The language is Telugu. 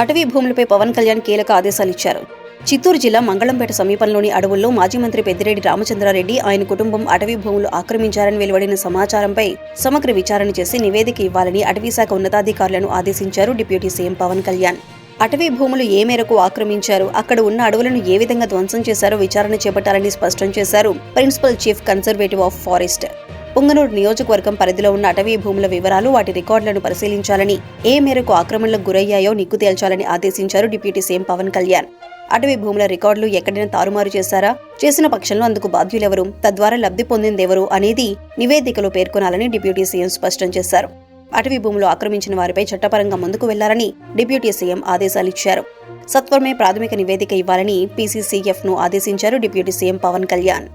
అటవీ భూములపై పవన్ కళ్యాణ్ కీలక ఆదేశాలిచ్చారు. చిత్తూరు జిల్లా మంగళంపేట సమీపంలోని అడవుల్లో మాజీ మంత్రి పెద్దిరెడ్డి రామచంద్రారెడ్డి ఆయన కుటుంబం అటవీ భూములు ఆక్రమించారని వెలువడిన సమాచారంపై సమగ్ర విచారణ చేసి నివేదిక ఇవ్వాలని అటవీ శాఖ ఉన్నతాధికారులను ఆదేశించారు డిప్యూటీ సీఎం పవన్ కళ్యాణ్. అటవీ భూములు ఏ మేరకు ఆక్రమించారు అక్కడ ఉన్న అడవులను ఏ విధంగా ధ్వంసం చేశారో విచారణ చేపట్టాలని స్పష్టం చేశారు principal chief conservative of forest. Punganuru నియోజకవర్గం పరిధిలో ఉన్న అటవీ భూముల వివరాలు వాటి రికార్డులను పరిశీలించాలని ఏ మేరకు ఆక్రమణలకు గురయ్యాయో నిగ్గు తేల్చాలని ఆదేశించారు డిప్యూటీ సీఎం పవన్ కళ్యాణ్. అటవీ భూముల రికార్డులు ఎక్కడైనా తారుమారు చేశారా? చేసిన పక్షంలో అందుకు బాధ్యులెవరు? తద్వారా లబ్ధి పొందిందెవరు అనేది నివేదికలో పేర్కొనాలని డిప్యూటీ సీఎం స్పష్టం చేశారు. అటవీ భూములు ఆక్రమించిన వారిపై చట్టపరంగా ముందుకు వెళ్ళాలని డిప్యూటీ సీఎం ఆదేశాలిచ్చారు సత్వరమే ప్రాథమిక నివేదిక ఇవ్వాలని పీసీసీఎఫ్ను ఆదేశించారు డిప్యూటీ సీఎం పవన్ కళ్యాణ్.